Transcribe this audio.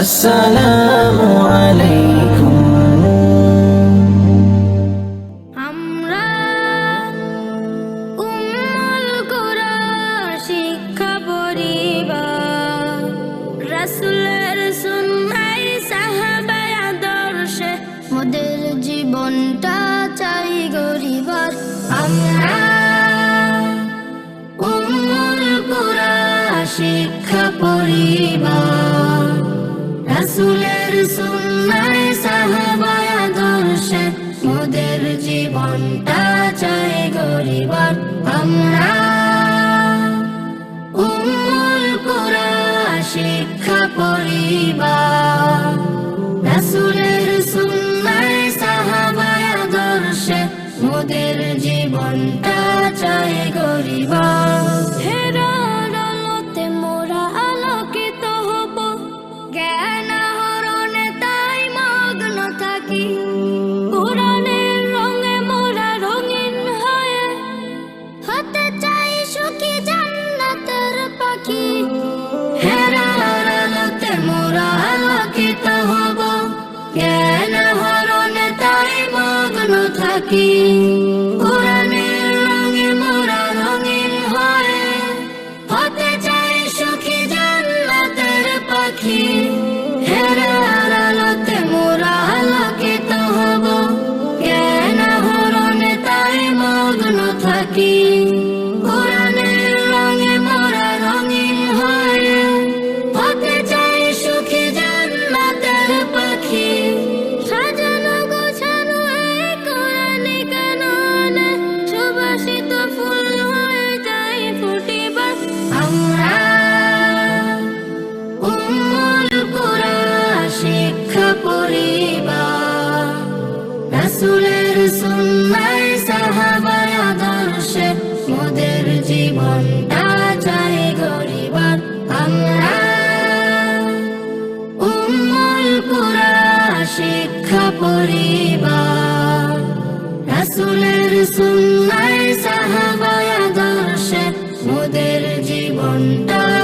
আসসালামু আলাইকুম। আমরা শিক্ষা আদর্শে জীবনটা চাই আমরা শিক্ষা পরিবার। রাসূলের সুন্নায় সাহাবায়ে আদর্শে মোদের জীবনটা চাই গরিবার আমরা উম্মুল কুরা, শিক্ষা, পরিবার। রাসূলের সুন্নায় সাহাবায়ে আদর্শে মোদের জীবনটা মগ্ন থাকি কোরআনের রঙে হতে পাখি। ফুল হয়ে যায় ফুটিবার আমরা উম্মুল কুরা শিক্ষা পরিবার। রাসূলের সুন্নায় সাহাবায়ে আদর্শে মোদের জীবনটা চাই গরিবার আমরা উম্মুল কুরা শিক্ষা পরিবার রাসূলের সুন্নায় জীবনটা